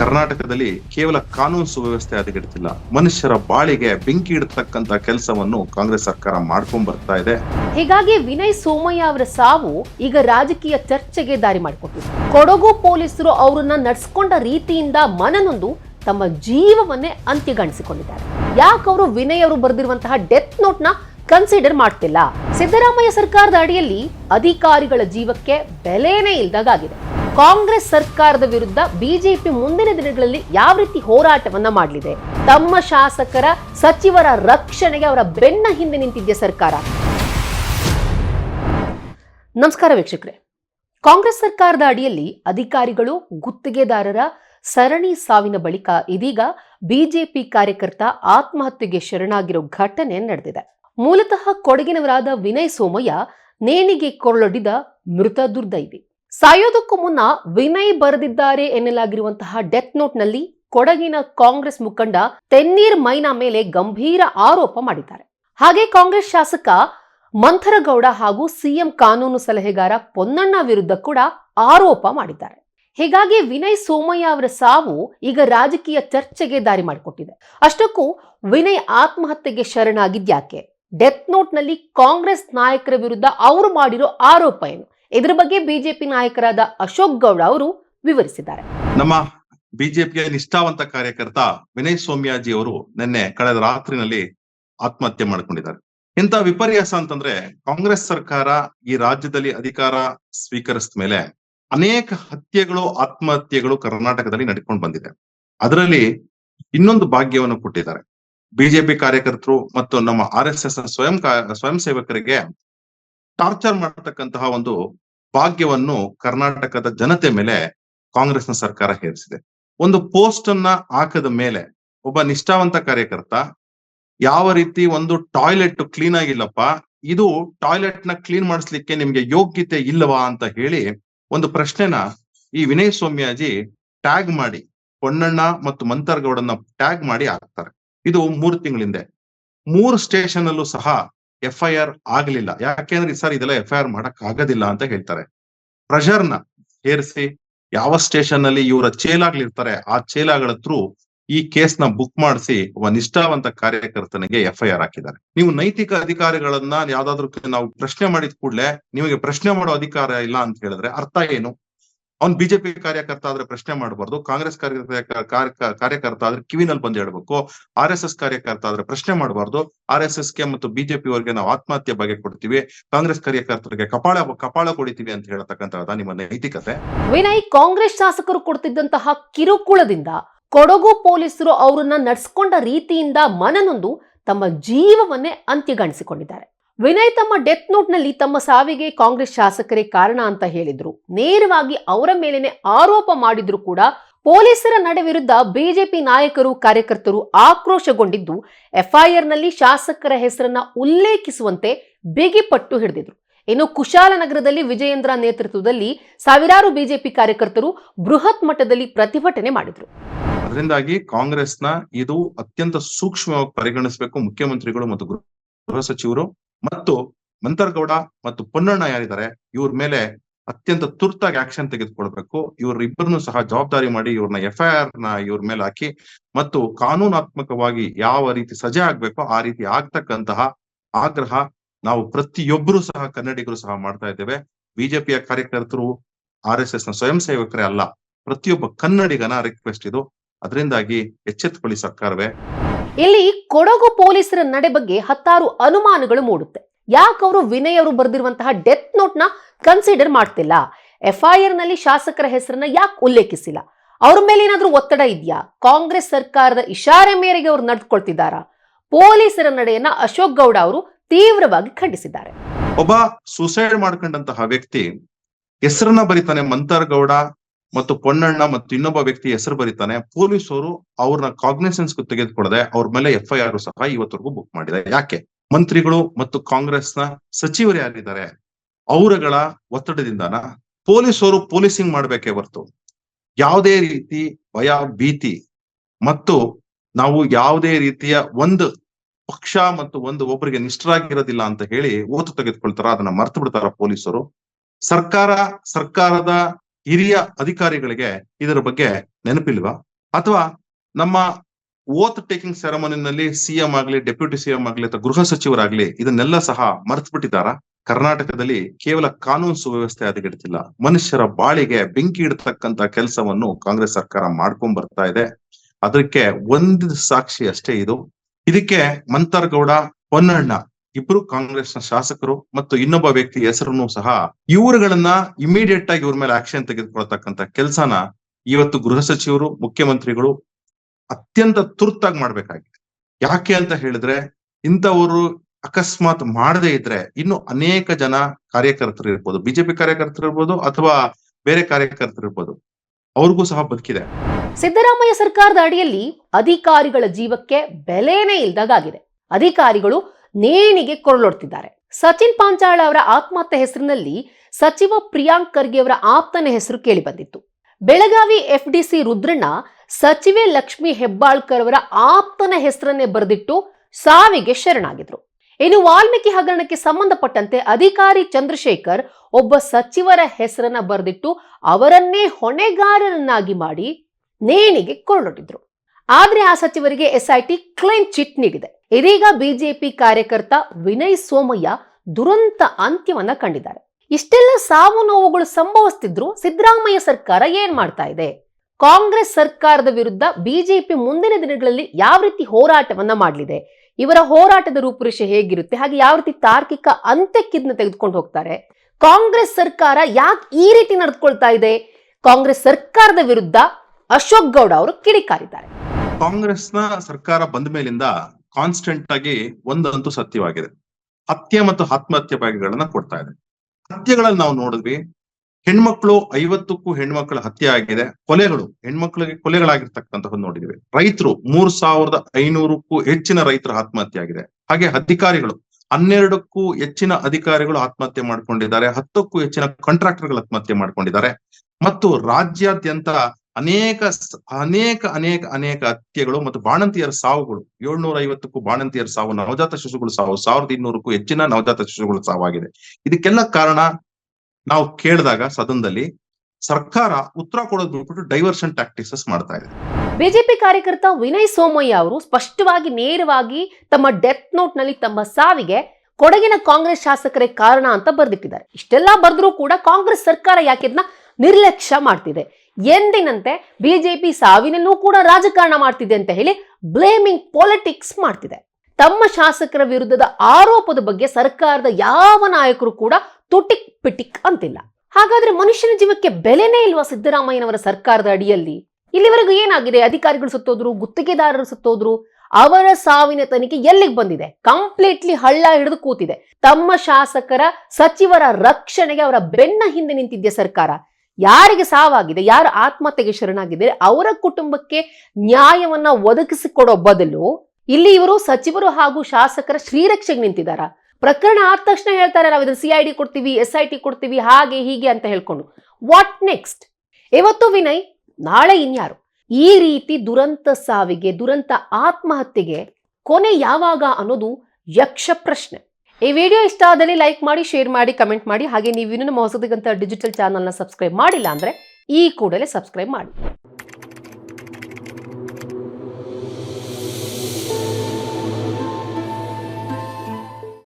ಕರ್ನಾಟಕದಲ್ಲಿ ಕೇವಲ ಕಾನೂನು ಸುವ್ಯವಸ್ಥೆ ಹದಗೆಡ್ತಿಲ್ಲ ಮನುಷ್ಯರ ಬಾಳಿಗೆ ಬೆಂಕಿ ಇಡತಕ್ಕಂತ ಕೆಲಸವನ್ನು ಕಾಂಗ್ರೆಸ್ ಸರ್ಕಾರ ಮಾಡ್ಕೊಂಡ್ ಬರ್ತಾ ಇದೆ. ಹೀಗಾಗಿ ವಿನಯ್ ಸೋಮಯ್ಯ ಅವರ ಸಾವು ಈಗ ರಾಜಕೀಯ ಚರ್ಚೆಗೆ ದಾರಿ ಮಾಡಿಕೊಟ್ಟಿದೆ. ಕೊಡಗು ಪೊಲೀಸರು ಅವರನ್ನ ನಡ್ಸ್ಕೊಂಡ ರೀತಿಯಿಂದ ಮನನೊಂದು ತಮ್ಮ ಜೀವವನ್ನೇ ಅಂತ್ಯಗಾಣಿಸಿಕೊಂಡಿದ್ದಾರೆ. ಯಾಕೆ ಅವರು ವಿನಯ್ ಅವರು ಬರೆದಿರುವಂತಹ ಡೆತ್ ನೋಟ್ನ ಕನ್ಸಿಡರ್ ಮಾಡ್ತಿಲ್ಲ? ಸಿದ್ದರಾಮಯ್ಯ ಸರ್ಕಾರದ ಅಡಿಯಲ್ಲಿ ಅಧಿಕಾರಿಗಳ ಜೀವಕ್ಕೆ ಬೆಲೆನೇ ಇಲ್ದಾಗಿದೆ ಕಾಂಗ್ರೆಸ್ ಸರ್ಕಾರದ ವಿರುದ್ಧ ಬಿಜೆಪಿ ಮುಂದಿನ ದಿನಗಳಲ್ಲಿ ಯಾವ ರೀತಿ ಹೋರಾಟವನ್ನ ಮಾಡಲಿದೆ? ತಮ್ಮ ಶಾಸಕರ, ಸಚಿವರ ರಕ್ಷಣೆಗೆ ಅವರ ಬೆನ್ನ ಹಿಂದೆ ನಿಂತಿದ್ದ ಸರ್ಕಾರ? ನಮಸ್ಕಾರ ವೀಕ್ಷಕರೇ. ಕಾಂಗ್ರೆಸ್ ಸರ್ಕಾರದ ಅಡಿಯಲ್ಲಿ ಅಧಿಕಾರಿಗಳು, ಗುತ್ತಿಗೆದಾರರ ಸರಣಿ ಸಾವಿನ ಬಳಿಕ ಇದೀಗ ಬಿಜೆಪಿ ಕಾರ್ಯಕರ್ತ ಆತ್ಮಹತ್ಯೆಗೆ ಶರಣಾಗಿರೋ ಘಟನೆ ನಡೆದಿದೆ. ಮೂಲತಃ ಕೊಡಗಿನವರಾದ ವಿನಯ್ ಸೋಮಯ್ಯ, ನೇಣಿಗೆ ಕೊರಳೊಡ್ಡಿದ ಮೃತ ದುರ್ದೈವಿ. ಸಾಯೋದಕ್ಕೂ ಮುನ್ನ ವಿನಯ್ ಬರೆದಿದ್ದಾರೆ ಎನ್ನಲಾಗಿರುವಂತಹ ಡೆತ್ ನೋಟ್ನಲ್ಲಿ ಕೊಡಗಿನ ಕಾಂಗ್ರೆಸ್ ಮುಖಂಡ ತೆನ್ನೀರ್ ಮೈನಾ ಮೇಲೆ ಗಂಭೀರ ಆರೋಪ ಮಾಡಿದ್ದಾರೆ. ಹಾಗೆ ಕಾಂಗ್ರೆಸ್ ಶಾಸಕ ಮಂಥರಗೌಡ ಹಾಗೂ ಸಿಎಂ ಕಾನೂನು ಸಲಹೆಗಾರ ಪೊನ್ನಣ್ಣ ವಿರುದ್ಧ ಕೂಡ ಆರೋಪ ಮಾಡಿದ್ದಾರೆ. ಹೀಗಾಗಿ ವಿನಯ್ ಸೋಮಯ್ಯ ಅವರ ಸಾವು ಈಗ ರಾಜಕೀಯ ಚರ್ಚೆಗೆ ದಾರಿ ಮಾಡಿಕೊಟ್ಟಿದೆ. ಅಷ್ಟಕ್ಕೂ ವಿನಯ್ ಆತ್ಮಹತ್ಯೆಗೆ ಶರಣಾಗಿದ್ಯಾಕೆ? ಡೆತ್ ನೋಟ್ನಲ್ಲಿ ಕಾಂಗ್ರೆಸ್ ನಾಯಕರ ವಿರುದ್ಧ ಅವರು ಮಾಡಿರೋ ಆರೋಪ ಏನು? ಇದರ ಬಗ್ಗೆ ಬಿಜೆಪಿ ನಾಯಕರಾದ ಅಶೋಕ್ ಗೌಡ ಅವರು ವಿವರಿಸಿದ್ದಾರೆ. ನಮ್ಮ ಬಿಜೆಪಿಯ ನಿಷ್ಠಾವಂತ ಕಾರ್ಯಕರ್ತ ವಿನಯ್ ಸೋಮ್ಯಾಜಿ ಅವರು ನಿನ್ನೆ ಕಳೆದ ರಾತ್ರಿನಲ್ಲಿ ಆತ್ಮಹತ್ಯೆ ಮಾಡಿಕೊಂಡಿದ್ದಾರೆ. ಇಂಥ ವಿಪರ್ಯಾಸ ಅಂತಂದ್ರೆ ಕಾಂಗ್ರೆಸ್ ಸರ್ಕಾರ ಈ ರಾಜ್ಯದಲ್ಲಿ ಅಧಿಕಾರ ಸ್ವೀಕರಿಸಿದ ಮೇಲೆ ಅನೇಕ ಹತ್ಯೆಗಳು, ಆತ್ಮಹತ್ಯೆಗಳು ಕರ್ನಾಟಕದಲ್ಲಿ ನಡ್ಕೊಂಡು ಬಂದಿದೆ. ಅದರಲ್ಲಿ ಇನ್ನೊಂದು ಭಾಗ್ಯವನ್ನು ಕೊಟ್ಟಿದ್ದಾರೆ. ಬಿಜೆಪಿ ಕಾರ್ಯಕರ್ತರು ಮತ್ತು ನಮ್ಮ ಆರ್ ಎಸ್ ಎಸ್ ಸ್ವಯಂ ಸ್ವಯಂ ಸೇವಕರಿಗೆ ಟಾರ್ಚರ್ ಮಾಡತಕ್ಕಂತಹ ಒಂದು ಭಾಗ್ಯವನ್ನು ಕರ್ನಾಟಕದ ಜನತೆ ಮೇಲೆ ಕಾಂಗ್ರೆಸ್ನ ಸರ್ಕಾರ ಹೇರಿಸಿದೆ. ಒಂದು ಪೋಸ್ಟ್ ಅನ್ನ ಹಾಕದ ಮೇಲೆ ಒಬ್ಬ ನಿಷ್ಠಾವಂತ ಕಾರ್ಯಕರ್ತ, ಯಾವ ರೀತಿ ಒಂದು ಟಾಯ್ಲೆಟ್ ಕ್ಲೀನ್ ಆಗಿಲ್ಲಪ್ಪ, ಇದು ಟಾಯ್ಲೆಟ್ನ ಕ್ಲೀನ್ ಮಾಡಿಸ್ಲಿಕ್ಕೆ ನಿಮ್ಗೆ ಯೋಗ್ಯತೆ ಇಲ್ಲವಾ ಅಂತ ಹೇಳಿ ಒಂದು ಪ್ರಶ್ನೆನ ಈ ವಿನಯ್ ಸೌಮ್ಯಾಜಿ ಟ್ಯಾಗ್ ಮಾಡಿ, ಪೊನ್ನಣ್ಣ ಮತ್ತು ಮಂತರ್ಗೌಡನ್ನ ಟ್ಯಾಗ್ ಮಾಡಿ ಹಾಕ್ತಾರೆ. ಇದು ಮೂರು ತಿಂಗಳಿಂದೆ. ಮೂರು ಸ್ಟೇಷನ್ ಅಲ್ಲೂ ಸಹ ಎಫ್ ಐ ಆರ್ ಆಗ್ಲಿಲ್ಲ. ಯಾಕೆಂದ್ರೆ ಸರ್ ಇದೆಲ್ಲ ಎಫ್ ಐ ಆರ್ ಮಾಡಕ್ ಆಗೋದಿಲ್ಲ ಅಂತ ಹೇಳ್ತಾರೆ. ಪ್ರೆಷರ್ನ ಹೇರಿಸಿ ಯಾವ ಸ್ಟೇಷನ್ನಲ್ಲಿ ಇವರ ಚೇಲಾಗ್ಲಿರ್ತಾರೆ ಆ ಚೇಲಾಗಳ ಥ್ರೂ ಈ ಕೇಸ್ನ ಬುಕ್ ಮಾಡಿಸಿ ಒಬ್ಬ ನಿಷ್ಠಾವಂತ ಕಾರ್ಯಕರ್ತನಿಗೆ ಎಫ್ ಐ ಆರ್ ಹಾಕಿದ್ದಾರೆ. ನೀವು ನೈತಿಕ ಅಧಿಕಾರಿಗಳನ್ನ ಯಾವ್ದಾದ್ರು ನಾವು ಪ್ರಶ್ನೆ ಮಾಡಿದ ಕೂಡಲೇ ನಿಮಗೆ ಪ್ರಶ್ನೆ ಮಾಡೋ ಅಧಿಕಾರ ಇಲ್ಲ ಅಂತ ಹೇಳಿದ್ರೆ ಅರ್ಥ ಏನು? ಅವ್ನ್ ಬಿಜೆಪಿ ಕಾರ್ಯಕರ್ತ ಆದ್ರೆ ಪ್ರಶ್ನೆ ಮಾಡಬಾರ್ದು, ಕಾಂಗ್ರೆಸ್ ಕಾರ್ಯಕರ್ತ ಕಾರ್ಯ- ಕಾರ್ಯಕರ್ತ ಆದ್ರೆ ಕಿವಿನಲ್ಲಿ ಬಂದು ಹೇಳ್ಬೇಕು, ಆರ್ ಎಸ್ ಎಸ್ ಕಾರ್ಯಕರ್ತ ಆದ್ರೆ ಪ್ರಶ್ನೆ ಮಾಡಬಾರ್ದು, ಆರ್ ಎಸ್ ಎಸ್ಗೆ ಮತ್ತು ಬಿಜೆಪಿ ಅವರಿಗೆ ನಾವು ಆತ್ಮಹತ್ಯೆ ಬಗ್ಗೆ ಕೊಡ್ತೀವಿ ಕಾಂಗ್ರೆಸ್ ಕಾರ್ಯಕರ್ತರಿಗೆ ಕಪಾಳ ಕಪಾಳ ಕೊಡಿತೀವಿ ಅಂತ ಹೇಳತಕ್ಕಂಥದ ನಿಮ್ಮ ನೈತಿಕತೆ? ವಿನಯ್, ಕಾಂಗ್ರೆಸ್ ಶಾಸಕರು ಕೊಡ್ತಿದ್ದಂತಹ ಕಿರುಕುಳದಿಂದ ಕೊಡಗು ಪೊಲೀಸರು ಅವರನ್ನ ನಡ್ಸ್ಕೊಂಡ ರೀತಿಯಿಂದ ಮನನೊಂದು ತಮ್ಮ ಜೀವವನ್ನೇ ಅಂತ್ಯಗಣಿಸಿಕೊಂಡಿದ್ದಾರೆ. ವಿನಯ್ ತಮ್ಮ ಡೆತ್ ನೋಟ್ನಲ್ಲಿ ತಮ್ಮ ಸಾವಿಗೆ ಕಾಂಗ್ರೆಸ್ ಶಾಸಕರೇ ಕಾರಣ ಅಂತ ಹೇಳಿದ್ರು. ನೇರವಾಗಿ ಅವರ ಮೇಲೇನೆ ಆರೋಪ ಮಾಡಿದ್ರು ಕೂಡ ಪೊಲೀಸರ ನಡೆ ವಿರುದ್ಧ ಬಿಜೆಪಿ ನಾಯಕರು ಕಾರ್ಯಕರ್ತರು ಆಕ್ರೋಶಗೊಂಡಿದ್ದು ಎಫ್ಐಆರ್ನಲ್ಲಿ ಶಾಸಕರ ಹೆಸರನ್ನ ಉಲ್ಲೇಖಿಸುವಂತೆ ಬಿಗಿಪಟ್ಟು ಹಿಡಿದಿದ್ರು. ಇನ್ನು ಕುಶಾಲನಗರದಲ್ಲಿ ವಿಜಯೇಂದ್ರ ನೇತೃತ್ವದಲ್ಲಿ ಸಾವಿರಾರು ಬಿಜೆಪಿ ಕಾರ್ಯಕರ್ತರು ಬೃಹತ್ ಮಟ್ಟದಲ್ಲಿ ಪ್ರತಿಭಟನೆ ಮಾಡಿದ್ರು. ಅದರಿಂದಾಗಿ ಕಾಂಗ್ರೆಸ್ನ ಇದು ಅತ್ಯಂತ ಸೂಕ್ಷ್ಮವಾಗಿ ಪರಿಗಣಿಸಬೇಕು ಮುಖ್ಯಮಂತ್ರಿಗಳು ಮತ್ತು ಗೃಹ ಸಚಿವರು. ಮತ್ತು ಮಂತರ್ಗೌಡ ಮತ್ತು ಪೊನ್ನಣ್ಣ ಯಾರಿದ್ದಾರೆ, ಇವ್ರ ಮೇಲೆ ಅತ್ಯಂತ ತುರ್ತಾಗಿ ಆಕ್ಷನ್ ತೆಗೆದುಕೊಳ್ಬೇಕು. ಇವ್ರ ಇಬ್ಬರನ್ನು ಸಹ ಜವಾಬ್ದಾರಿ ಮಾಡಿ ಇವ್ರನ್ನ ಎಫ್ ಐ ಆರ್ನ ಇವ್ರ ಮೇಲೆ ಹಾಕಿ ಮತ್ತು ಕಾನೂನಾತ್ಮಕವಾಗಿ ಯಾವ ರೀತಿ ಸಜೆ ಆಗ್ಬೇಕೋ ಆ ರೀತಿ ಆಗ್ತಕ್ಕಂತಹ ಆಗ್ರಹ ನಾವು ಪ್ರತಿಯೊಬ್ಬರು ಸಹ ಕನ್ನಡಿಗರು ಸಹ ಮಾಡ್ತಾ ಇದ್ದೇವೆ. ಬಿಜೆಪಿಯ ಕಾರ್ಯಕರ್ತರು ಆರ್ ಎಸ್ ಎಸ್ನ ಸ್ವಯಂ ಸೇವಕರೇ ಅಲ್ಲ, ಪ್ರತಿಯೊಬ್ಬ ಕನ್ನಡಿಗನ ರಿಕ್ವೆಸ್ಟ್ ಇದು. ಅದರಿಂದಾಗಿ ಎಚ್ಚೆತ್ತುಕೊಳ್ಳಿ ಸರ್ಕಾರವೇ. ಇಲ್ಲಿ ಕೊಡಗು ಪೊಲೀಸರ ನಡೆ ಬಗ್ಗೆ ಹತ್ತಾರು ಅನುಮಾನಗಳು ಮೂಡುತ್ತೆ. ಯಾಕೆ ಅವರು ವಿನಯ್ ಅವರು ಬರೆದಿರುವಂತಹ ಡೆತ್ ನೋಟ್ನ ಕನ್ಸಿಡರ್ ಮಾಡ್ತಿಲ್ಲ? ಎಫ್ಐಆರ್ನಲ್ಲಿ ಶಾಸಕರ ಹೆಸರನ್ನ ಯಾಕೆ ಉಲ್ಲೇಖಿಸಿಲ್ಲ? ಅವ್ರ ಮೇಲೆ ಏನಾದ್ರೂ ಒತ್ತಡ ಇದೆಯಾ? ಕಾಂಗ್ರೆಸ್ ಸರ್ಕಾರದ ಇಶಾರೆ ಮೇರೆಗೆ ಅವ್ರು ನಡೆದುಕೊಳ್ತಿದ್ದಾರಾ ಪೊಲೀಸರ ನಡೆಯನ್ನ ಅಶೋಕ್ ಗೌಡ ಅವರು ತೀವ್ರವಾಗಿ ಖಂಡಿಸಿದ್ದಾರೆ. ಒಬ್ಬ ಸೂಸೈಡ್ ಮಾಡ್ಕೊಂಡಂತಹ ವ್ಯಕ್ತಿ ಹೆಸರನ್ನ ಬರಿತಾನೆ ಮಂತರ್ಗೌಡ ಮತ್ತು ಪೊನ್ನಣ್ಣ ಮತ್ತು ಇನ್ನೊಬ್ಬ ವ್ಯಕ್ತಿ ಹೆಸರು ಬರಿತಾನೆ, ಪೊಲೀಸರು ಅವ್ರನ್ನ ಕಾಗ್ನಿಸೆನ್ಸ್ ತೆಗೆದುಕೊಳ್ಳದೆ ಅವ್ರ ಮೇಲೆ ಎಫ್ ಸಹ ಇವತ್ತರೆಗೂ ಬುಕ್ ಮಾಡಿದೆ. ಯಾಕೆ? ಮಂತ್ರಿಗಳು ಮತ್ತು ಕಾಂಗ್ರೆಸ್ನ ಸಚಿವರು ಯಾರಿದ್ದಾರೆ ಅವರುಗಳ ಒತ್ತಡದಿಂದನ ಪೊಲೀಸರು ಪೊಲೀಸಿಂಗ್ ಮಾಡ್ಬೇಕೇ ಹೊರತು. ಯಾವುದೇ ರೀತಿ ಭಯ, ಭೀತಿ ಮತ್ತು ನಾವು ಯಾವುದೇ ರೀತಿಯ ಒಂದು ಪಕ್ಷ ಮತ್ತು ಒಂದು ಒಬ್ಬರಿಗೆ ನಿಷ್ಠರಾಗಿರೋದಿಲ್ಲ ಅಂತ ಹೇಳಿ ಓತು ತೆಗೆದುಕೊಳ್ತಾರ ಅದನ್ನ ಮರ್ತು ಬಿಡ್ತಾರ ಪೊಲೀಸರು. ಸರ್ಕಾರ, ಸರ್ಕಾರದ ಹಿರಿಯ ಅಧಿಕಾರಿಗಳಿಗೆ ಇದರ ಬಗ್ಗೆ ನೆನಪಿಲ್ವಾ? ಅಥವಾ ನಮ್ಮ ಓತ್ ಟೇಕಿಂಗ್ ಸೆರೆಮನಿನಲ್ಲಿ ಸಿಎಂ ಆಗ್ಲಿ ಡೆಪ್ಯೂಟಿ ಸಿಎಂ ಆಗ್ಲಿ, ಅಥವಾ ಗೃಹ ಸಚಿವರಾಗ್ಲಿ ಇದನ್ನೆಲ್ಲ ಸಹ ಮರ್ತು ಬಿಟ್ಟಿದ್ದಾರಾ ಕರ್ನಾಟಕದಲ್ಲಿ ಕೇವಲ ಕಾನೂನು ಸುವ್ಯವಸ್ಥೆ ಹದಗೆಡ್ತಿಲ್ಲ. ಮನುಷ್ಯರ ಬಾಳಿಗೆ ಬೆಂಕಿ ಇಡತಕ್ಕಂತ ಕೆಲಸವನ್ನು ಕಾಂಗ್ರೆಸ್ ಸರ್ಕಾರ ಮಾಡ್ಕೊಂಡ್ ಬರ್ತಾ ಇದೆ. ಅದಕ್ಕೆ ಒಂದು ಸಾಕ್ಷಿ ಅಷ್ಟೇ ಇದು. ಇದಕ್ಕೆ ಮಂತರ್ಗೌಡ ಹೊನ್ನಣ್ಣ. ಇಬ್ರು ಕಾಂಗ್ರೆಸ್ನ ಶಾಸಕರು ಮತ್ತು ಇನ್ನೊಬ್ಬ ವ್ಯಕ್ತಿ ಹೆಸರನ್ನು ಸಹ ಇವರುಗಳನ್ನ ಇಮಿಡಿಯೇಟ್ ಆಗಿ ಇವ್ರ ಮೇಲೆ ಆಕ್ಷನ್ ತೆಗೆದುಕೊಳ್ತಕ್ಕಂತ ಕೆಲಸನ ಇವತ್ತು ಗೃಹ ಸಚಿವರು, ಮುಖ್ಯಮಂತ್ರಿಗಳು ಅತ್ಯಂತ ತುರ್ತಾಗಿ ಮಾಡ್ಬೇಕಾಗಿದೆ. ಯಾಕೆ ಅಂತ ಹೇಳಿದ್ರೆ ಇಂಥವರು ಅಕಸ್ಮಾತ್ ಮಾಡದೇ ಇದ್ರೆ ಇನ್ನು ಅನೇಕ ಜನ ಕಾರ್ಯಕರ್ತರು ಇರ್ಬೋದು. ಬಿಜೆಪಿ ಕಾರ್ಯಕರ್ತರು ಇರ್ಬೋದು ಅಥವಾ ಬೇರೆ ಕಾರ್ಯಕರ್ತರು ಇರ್ಬೋದು. ಅವ್ರಿಗೂ ಸಹ ಬದುಕಿದೆ. ಸಿದ್ದರಾಮಯ್ಯ ಸರ್ಕಾರದ ಅಡಿಯಲ್ಲಿ ಅಧಿಕಾರಿಗಳ ಜೀವಕ್ಕೆ ಬೆಲೆನೇ ಇಲ್ದಾಗಿದೆ ಅಧಿಕಾರಿಗಳು ನೇಣಿಗೆ ಕೊರಳೊಡ್ತಿದ್ದಾರೆ. ಸಚಿನ್ ಪಾಂಚಾಳ ಅವರ ಆತ್ಮಹತ್ಯೆ ಹೆಸರಿನಲ್ಲಿ ಸಚಿವ ಪ್ರಿಯಾಂಕ್ ಖರ್ಗೆ ಅವರ ಆಪ್ತನ ಹೆಸರು ಕೇಳಿಬಂದಿತ್ತು. ಬೆಳಗಾವಿ ಎಫ್ಡಿಸಿ ರುದ್ರಣ್ಣ ಸಚಿವೆ ಲಕ್ಷ್ಮಿ ಹೆಬ್ಬಾಳ್ಕರ್ ಅವರ ಆಪ್ತನ ಹೆಸರನ್ನೇ ಬರೆದಿಟ್ಟು ಸಾವಿಗೆ ಶರಣಾಗಿದ್ರು. ಇನ್ನು ವಾಲ್ಮೀಕಿ ಹಗರಣಕ್ಕೆ ಸಂಬಂಧಪಟ್ಟಂತೆ ಅಧಿಕಾರಿ ಚಂದ್ರಶೇಖರ್ ಒಬ್ಬ ಸಚಿವರ ಹೆಸರನ್ನ ಬರೆದಿಟ್ಟು ಅವರನ್ನೇ ಹೊಣೆಗಾರರನ್ನಾಗಿ ಮಾಡಿ ನೇಣಿಗೆ ಕೊರಳೊಡ್ಡಿದ್ರು. ಆದ್ರೆ ಆ ಸಚಿವರಿಗೆ ಎಸ್ಐಟಿ ಕ್ಲೀನ್ ಚಿಟ್ ನೀಡಿದೆ. ಇದೀಗ ಬಿಜೆಪಿ ಕಾರ್ಯಕರ್ತ ವಿನಯ್ ಸೋಮಯ್ಯ ದುರಂತ ಅಂತ್ಯವನ್ನ ಕಂಡಿದ್ದಾರೆ. ಇಷ್ಟೆಲ್ಲ ಸಾವು ನೋವುಗಳು ಸಂಭವಿಸ್ತಿದ್ರು ಸಿದ್ದರಾಮಯ್ಯ ಸರ್ಕಾರ ಏನ್ ಮಾಡ್ತಾ ಇದೆ? ಕಾಂಗ್ರೆಸ್ ಸರ್ಕಾರದ ವಿರುದ್ಧ ಬಿಜೆಪಿ ಮುಂದಿನ ದಿನಗಳಲ್ಲಿ ಯಾವ ರೀತಿ ಹೋರಾಟವನ್ನ ಮಾಡಲಿದೆ? ಇವರ ಹೋರಾಟದ ರೂಪುರೇಷೆ ಹೇಗಿರುತ್ತೆ? ಹಾಗೆ ಯಾವ ರೀತಿ ತಾರ್ಕಿಕ ಅಂತ್ಯಕ್ಕಿದ್ನ ತೆಗೆದುಕೊಂಡು ಹೋಗ್ತಾರೆ? ಕಾಂಗ್ರೆಸ್ ಸರ್ಕಾರ ಯಾಕೆ ಈ ರೀತಿ ನಡೆದುಕೊಳ್ತಾ ಇದೆ? ಕಾಂಗ್ರೆಸ್ ಸರ್ಕಾರದ ವಿರುದ್ಧ ಅಶೋಕ್ ಗೌಡ ಅವರು ಕಿಡಿಕಾರಿದ್ದಾರೆ. ಕಾಂಗ್ರೆಸ್ನ ಸರ್ಕಾರ ಬಂದ ಮೇಲಿಂದ ಕಾನ್ಸ್ಟೆಂಟ್ ಆಗಿ ಒಂದಂತೂ ಸತ್ಯವಾಗಿದೆ. ಹತ್ಯೆ ಮತ್ತು ಆತ್ಮಹತ್ಯೆ ಬಗೆಗಳನ್ನ ಕೊಡ್ತಾ ಇದೆ. ಹತ್ಯೆಗಳಲ್ಲಿ ನಾವು ನೋಡಿದ್ವಿ. ಹೆಣ್ಮಕ್ಳು ಐವತ್ತಕ್ಕೂ ಹೆಣ್ಮಕ್ಳ ಹತ್ಯೆ ಆಗಿದೆ. ಕೊಲೆಗಳು, ಹೆಣ್ಮಕ್ಳಿಗೆ ಕೊಲೆಗಳಾಗಿರ್ತಕ್ಕಂತಹ ನೋಡಿದ್ವಿ. ರೈತರು ಮೂರ್ ಸಾವಿರದ ಐನೂರಕ್ಕೂ ಹೆಚ್ಚಿನ ರೈತರ ಆತ್ಮಹತ್ಯೆ ಆಗಿದೆ. ಹಾಗೆ ಅಧಿಕಾರಿಗಳು, ಹನ್ನೆರಡಕ್ಕೂ ಹೆಚ್ಚಿನ ಅಧಿಕಾರಿಗಳು ಆತ್ಮಹತ್ಯೆ ಮಾಡ್ಕೊಂಡಿದ್ದಾರೆ. ಹತ್ತಕ್ಕೂ ಹೆಚ್ಚಿನ ಕಾಂಟ್ರಾಕ್ಟರ್ಗಳು ಆತ್ಮಹತ್ಯೆ ಮಾಡ್ಕೊಂಡಿದ್ದಾರೆ. ಮತ್ತು ರಾಜ್ಯಾದ್ಯಂತ ಅನೇಕ ಅನೇಕ ಅನೇಕ ಅನೇಕ ಹತ್ಯೆಗಳು ಮತ್ತು ಬಾಣಂತಿಯರ ಸಾವುಗಳು. ಏಳ್ನೂರ ಐವತ್ತಕ್ಕೂ ಬಾಣಂತಿಯರ ಸಾವು, ನವಜಾತ ಶಿಶುಗಳು ಸಾವು ಸಾವಿರದ ಇನ್ನೂರಕ್ಕೂ ಹೆಚ್ಚಿನ ನವಜಾತ ಶಿಶುಗಳು ಸಾವಾಗಿದೆ. ಇದಕ್ಕೆಲ್ಲ ಕಾರಣ ನಾವು ಕೇಳಿದಾಗ ಸದನದಲ್ಲಿ ಸರ್ಕಾರ ಉತ್ತರ ಕೊಡೋದು ಬಿಟ್ಬಿಟ್ಟು ಡೈವರ್ಷನ್ ಟ್ಯಾಕ್ಟಿಸಸ್ ಮಾಡ್ತಾ ಇದೆ. ಬಿಜೆಪಿ ಕಾರ್ಯಕರ್ತ ವಿನಯ್ ಸೋಮಯ್ಯ ಅವರು ಸ್ಪಷ್ಟವಾಗಿ, ನೇರವಾಗಿ ತಮ್ಮ ಡೆತ್ ನೋಟ್ನಲ್ಲಿ ತಮ್ಮ ಸಾವಿಗೆ ಕೊಡಗಿನ ಕಾಂಗ್ರೆಸ್ ಶಾಸಕರೇ ಕಾರಣ ಅಂತ ಬರೆದಿಟ್ಟಿದ್ದಾರೆ. ಇಷ್ಟೆಲ್ಲಾ ಬರೆದ್ರೂ ಕೂಡ ಕಾಂಗ್ರೆಸ್ ಸರ್ಕಾರ ಯಾಕೆ ನಿರ್ಲಕ್ಷ್ಯ ಮಾಡ್ತಿದೆ? ಎಂದಿನಂತೆ ಬಿಜೆಪಿ ಸಾವಿನಲ್ಲೂ ಕೂಡ ರಾಜಕಾರಣ ಮಾಡ್ತಿದೆ ಅಂತ ಹೇಳಿ ಬ್ಲೇಮಿಂಗ್ ಪಾಲಿಟಿಕ್ಸ್ ಮಾಡ್ತಿದೆ. ತಮ್ಮ ಶಾಸಕರ ವಿರುದ್ಧದ ಆರೋಪದ ಬಗ್ಗೆ ಸರ್ಕಾರದ ಯಾವ ನಾಯಕರು ಕೂಡ ತುಟಿಕ್ ಪಿಟಿಕ್ ಅಂತಿಲ್ಲ. ಹಾಗಾದ್ರೆ ಮನುಷ್ಯನ ಜೀವಕ್ಕೆ ಬೆಲೆನೇ ಇಲ್ವಾ ಸಿದ್ದರಾಮಯ್ಯನವರ ಸರ್ಕಾರದ ಅಡಿಯಲ್ಲಿ? ಇಲ್ಲಿವರೆಗೂ ಏನಾಗಿದೆ? ಅಧಿಕಾರಿಗಳು ಸುತ್ತೋದ್ರು, ಗುತ್ತಿಗೆದಾರರು ಸುತ್ತೋದ್ರು, ಅವರ ಸಾವಿನ ತನಿಖೆ ಎಲ್ಲಿಗೆ ಬಂದಿದೆ? ಕಂಪ್ಲೀಟ್ಲಿ ಹಳ್ಳ ಹಿಡಿದು ಕೂತಿದೆ. ತಮ್ಮ ಶಾಸಕರ, ಸಚಿವರ ರಕ್ಷಣೆಗೆ ಅವರ ಬೆನ್ನ ಹಿಂದೆ ನಿಂತಿದ್ದೆ ಸರ್ಕಾರ? ಯಾರಿಗೆ ಸಾವಾಗಿದೆ, ಯಾರು ಆತ್ಮಹತ್ಯೆಗೆ ಶರಣಾಗಿದ್ದಾರೆ, ಅವರ ಕುಟುಂಬಕ್ಕೆ ನ್ಯಾಯವನ್ನ ಒದಗಿಸಿಕೊಡೋ ಬದಲು ಇಲ್ಲಿ ಇವರು ಸಚಿವರು ಹಾಗೂ ಶಾಸಕರ ಶ್ರೀರಕ್ಷೆಗೆ ನಿಂತಿದ್ದಾರ? ಪ್ರಕರಣ ಆದ ತಕ್ಷಣ ಹೇಳ್ತಾರೆ ನಾವು ಇದನ್ನ ಸಿಐಡಿ ಕೊಡ್ತೀವಿ ಎಸ್ ಐ ಟಿ ಕೊಡ್ತೀವಿ, ಹಾಗೆ ಹೀಗೆ ಅಂತ ಹೇಳ್ಕೊಂಡು. ವಾಟ್ ನೆಕ್ಸ್ಟ್ ಇವತ್ತು ವಿನಯ್, ನಾಳೆ ಇನ್ಯಾರು? ಈ ರೀತಿ ದುರಂತ ಸಾವಿಗೆ, ದುರಂತ ಆತ್ಮಹತ್ಯೆಗೆ ಕೊನೆ ಯಾವಾಗ ಅನ್ನೋದು ಯಕ್ಷ ಪ್ರಶ್ನೆ ಈ ವಿಡಿಯೋ ಇಷ್ಟ ಆದಲ್ಲಿ ಲೈಕ್ ಮಾಡಿ, ಶೇರ್ ಮಾಡಿ, ಕಮೆಂಟ್ ಮಾಡಿ. ಹಾಗೆ ನೀವು ಇನ್ನೂ ನಮ್ಮ ಹೊಸದಿಗಂತ ಡಿಜಿಟಲ್ ಚಾನಲ್ನ ಸಬ್ಸ್ಕ್ರೈಬ್ ಮಾಡಿಲ್ಲ ಅಂದರೆ ಈ ಕೂಡಲೇ ಸಬ್ಸ್ಕ್ರೈಬ್ ಮಾಡಿ.